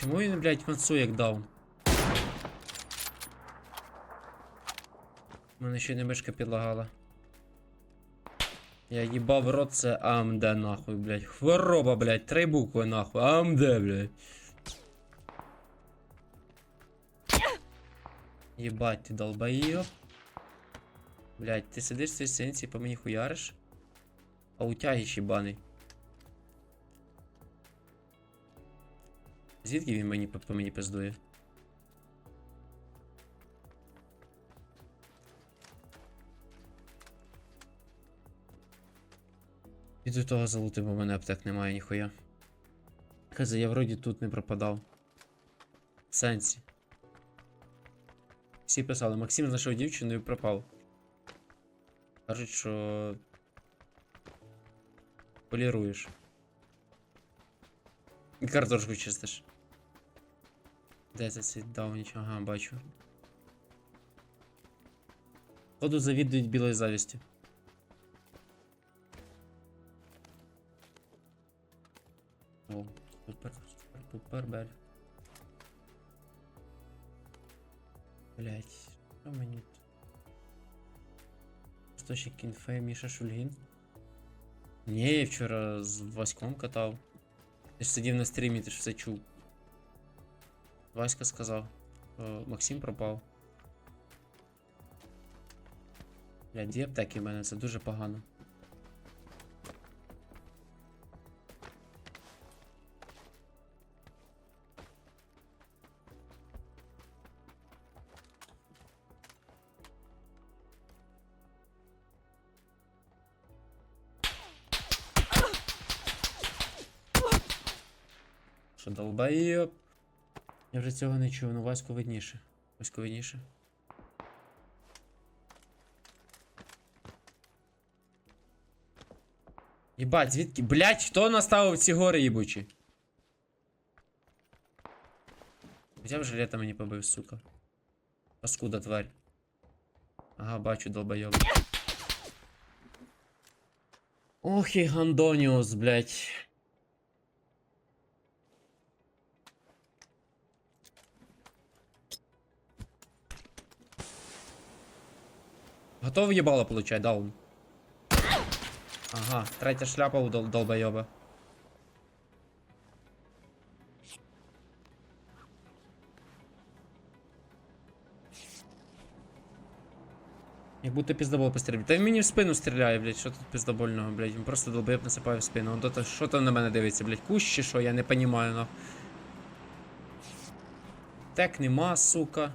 Чому він, блядь, мансу як даун? У мене ще не мишка підлагала. Я їбав рот це АМД нахуй, блядь. Хвороба, блядь, три букви нахуй. АМД, блядь. Єбать, ти долбоєб. Блядь, ти сидиш в цій синці, по мені хуяриш? А утяги щебаний. Звідки він мені по, мені пиздує? Піду того залути, бо в мене аптек немає ніхуя. Каза, я вроді тут не пропадав. Сенсі. Всі писали, Максим знайшов дівчину і пропав. Кажуть, що. Поліруєш. І картошку чистиш. Де це цей даунич? Ага, бачу. Ходу завідують білою завістю. О, супер, супер, супер, бель. Блять, що мені тут? Істочник інфи Міша Шульгін? Ні, я вчора з Васьком катав. Ти ж сидів на стрімі, ти ж все чув. Васька сказав, Максим пропав. Бля, дві аптеки в мене, це дуже погано. Що долбоєб? Я вже цього не чув, ну Ваську видніше. Ваську видніше. Єбать, звідки? Блять, хто наставив ці гори їбучі? Взяв жилета мені побив, сука. Паскуда тварь. Ага, бачу, долбойоб. Ох і Гандоніус, блять. Готов їбало получать, даун. Ага, третя шляпа у дол долбойоба. Як будто пиздобол постріляє. Та він мені в спину стріляє, блядь, що тут пиздобольного, блядь. Він просто долбоєб насипає в спину. Он то, що там на мене дивиться, блядь, кущ що, я не понімаю, но. Так нема, сука.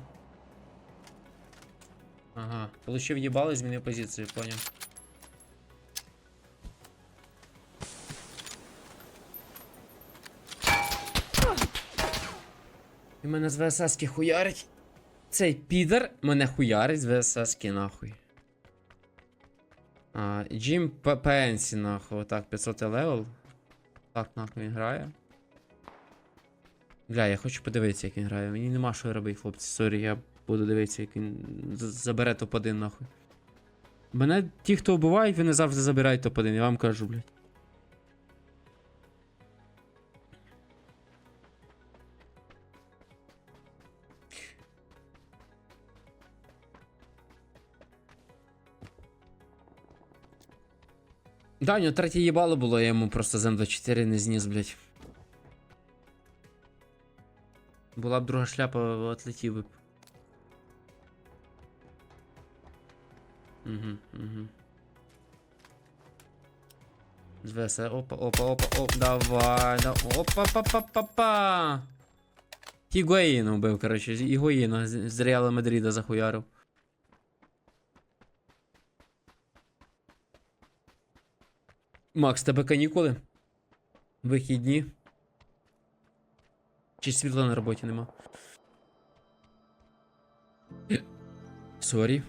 Ага, получив їбало і змінив позицію, поняв. І мене з ВССки хуярить. Цей підер мене хуярить з ВССки нахуй. А, Джим Пенсі нахуй. Так, 500 левел. Так, нахуй він грає. Бля, я хочу подивитися, як він грає. Мені нема що робити, хлопці. Сорі, я буду дивитися, як він забере топ-1 нахуй. Мене ті, хто вбивають, вони завжди забирають топ-1, я вам кажу, блядь. Да, у нього третє їбало було, я йому просто з М24 не зніс, блядь. Була б друга шляпа, отлетів би. Угу, угу. Звеса, опа, опа, опа, оп, давай, да, опа, па, па, па, па. Хігуїна вбив, коротше, Ігуїна з, Реала Мадріда захуярив. Макс, тебе канікули? Вихідні? Чи світла на роботі нема? Сорі.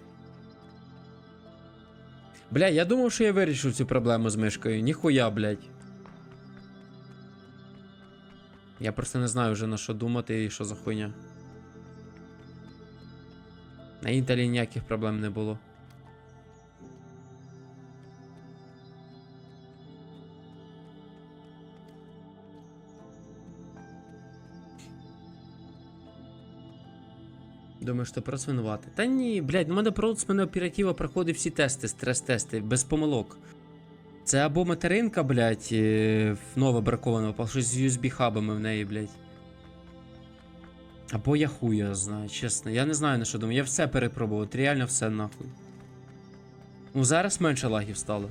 Бля, я думав, що я вирішив цю проблему з мишкою. Ніхуя, блядь. Я просто не знаю вже на що думати і що за хуйня. На інтелі ніяких проблем не було. Думаю, що процвинувати. Та ні, блядь, ну в мене проц мене оператива проходить всі тести, стрес-тести, без помилок. Це або материнка, блядь, е, нова бракована, або щось з USB-хабами в неї, блядь. Або я хуя знаю, чесно. Я не знаю на що думаю. Я все перепробував, реально все нахуй. Ну зараз менше лагів стало.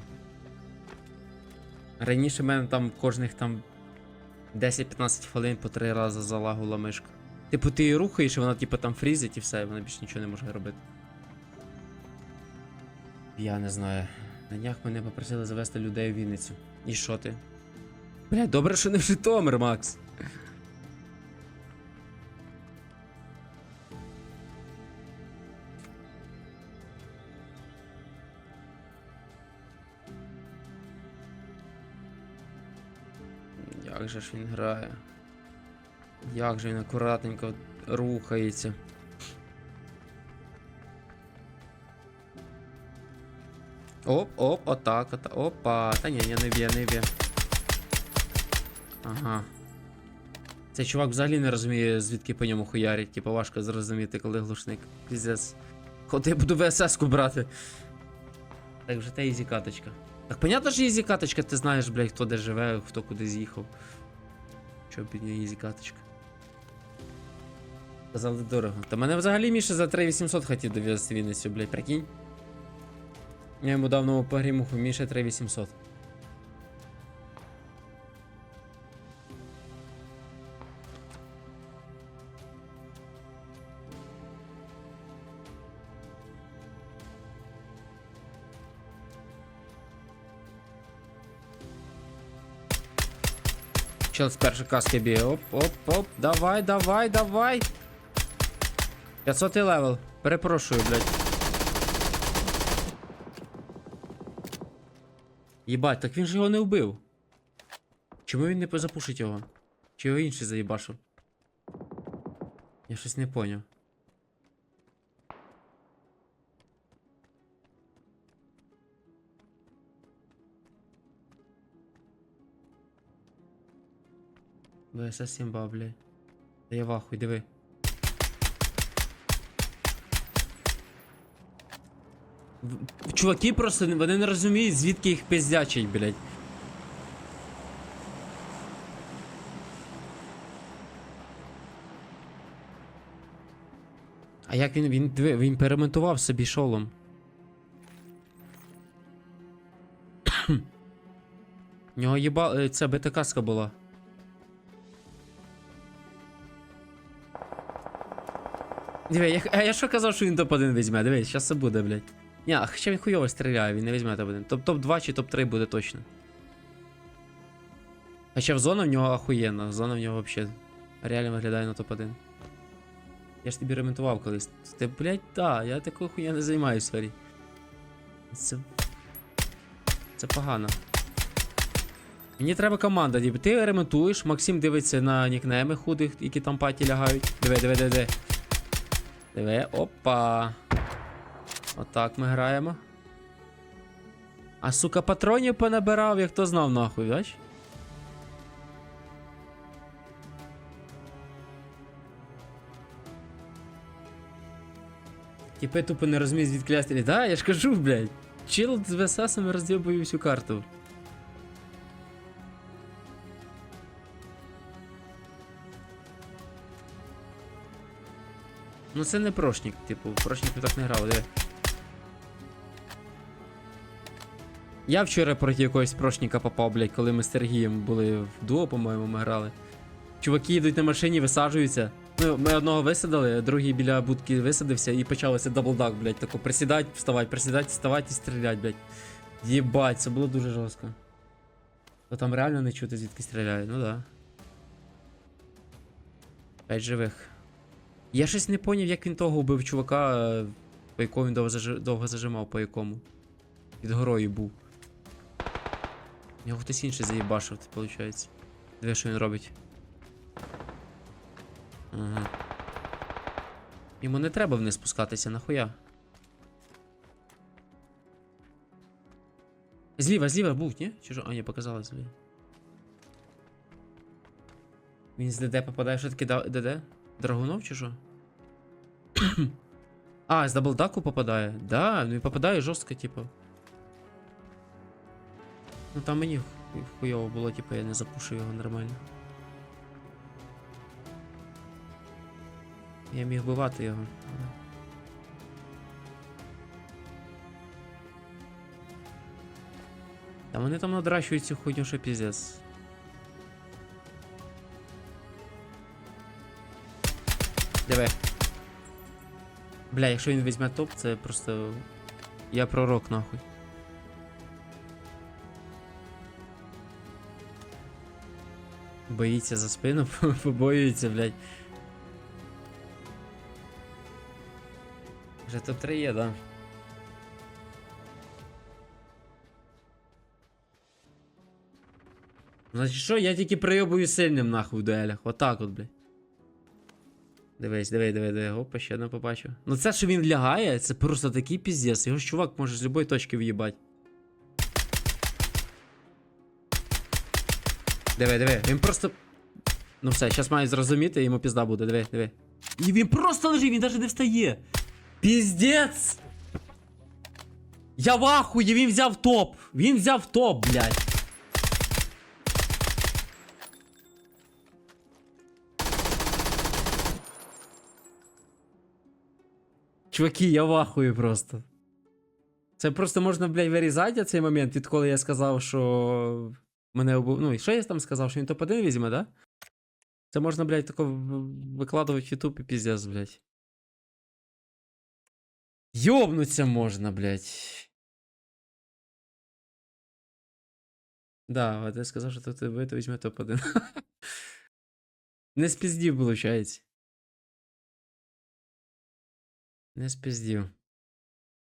Раніше в мене там кожних там 10-15 хвилин по три рази залагала мишка. Типу, ти її рухаєш, і вона типу там фрізить і все, і вона більше нічого не може робити. Я не знаю. На днях мене попросили завести людей в Вінницю. І що ти? Блядь, добре, що не в Житомир, Макс. Як же ж він грає? Як же він акуратненько рухається. Оп, оп, отак, отак. Опа. Та ні, ні, не б'є, не б'є. Ага. Цей чувак взагалі не розуміє, звідки по ньому хуярить. Типа важко зрозуміти, коли глушник. Піздець. Ходи, я буду ВСС-ку брати. Так вже те ізі каточка. Так понятно, що ізі каточка, ти знаєш, блядь, хто де живе, хто куди з'їхав. Що нього ізі каточка. Казали дорого. Та мене взагалі Міша за 3800 хотів довести Вінницю, блядь, прикинь. Я йому дав нову погрімуху, Міша 3800. Чел з першої каски б'є. Оп, оп, оп. Давай, давай, давай. 500 левел. Перепрошую, блядь. Єбать, так він же його не вбив. Чому він не позапушить його? Чи його інший заїбашив? Я щось не поняв. ВСС Сімба, блядь. Та я вахуй, диви. Чуваки просто вони не розуміють, звідки їх пиздячить, блядь. А як він. Він, він перемонтував собі шолом. У нього їба. е, Це БТКска була. Диви, я, я що казав, що він топ-1 візьме? Диви, зараз це буде, блядь. Ні, а хоча він хуйово стріляє, він не візьме топ-1. Топ- Топ-2 чи топ-3 буде точно. Хоча в зона в нього охуєнна, зона в нього взагалі реально виглядає на топ-1. Я ж тобі ремонтував колись. Ти, блядь, да, я такою хуйня не займаюсь, сорі. Це. Це погано. Мені треба команда, типу, ти ремонтуєш, Максим дивиться на нікнейми худих, які там паті лягають. Диви, диви, диви. Диви, опа. Отак ми граємо. А сука, патронів понабирав, як хто знав нахуй, бач? Тіпи тупо не розуміють звідки лястрі. Да, я ж кажу, блядь. Чил з ВССами роздєбує всю карту. Ну це не прошник, типу, прошник ми так не грав, де. Я вчора проти якогось прошника попав, блядь, коли ми з Сергієм були в дуо, по-моєму, ми грали. Чуваки їдуть на машині, висаджуються. Ну, ми одного висадили, другий біля будки висадився і почалося даблдак, блядь, тако присідать, вставать, присідать, вставать і стрілять, блядь. Єбать, це було дуже жорстко. То там реально не чути, звідки стріляють, ну да. П'ять живих. Я щось не поняв, як він того вбив чувака, е, по якому він довго зажимав, по якому. Під горою був. Його хтось інший заїбашив, це виходить. Диви, що він робить. Ага. Йому не треба вниз спускатися, нахуя. Зліва, зліва був, ні? Чи що? А, ні, показалось зліва. Він з ДД попадає, що таке ДД? Драгунов чи що? А, з даблдаку попадає? Да, ну і попадає жорстко, типу. Ну там мені ху- хуйово було, типу, я не запушив його нормально. Я міг вбивати його. Та вони там надращують цю хуйню, що піздець. Диви. Бля, якщо він візьме топ, це просто. Я пророк нахуй. Боїться за спину, побоюється, блядь. Вже топ-3 є, да. Значить що, я тільки прийобую сильним нахуй в дуелях. Отак от, блядь. Дивись, диви, диви, диви. Опа, ще одне побачив. Ну це, що він лягає, це просто такий піздець. Його ж чувак може з любої точки в'їбать. Диви, диви, він просто. Ну все, зараз має зрозуміти, йому пізда буде, диви, диви. І він просто лежить, він навіть не встає. Піздець! Я в ахуї, він взяв топ! Він взяв топ, блядь. Чуваки, я в ахуї просто. Це просто можна, блядь, вирізати цей момент, відколи я сказав, що мене обу... Ну, і що я там сказав, що він топ-1 візьме, да? Це можна, блядь, тако в- викладувати в YouTube і піздець, блядь. Йобнуться можна, блядь. Да, от я сказав, що тут ви то візьме топ-1. Не спіздів, виходить. Не спіздів.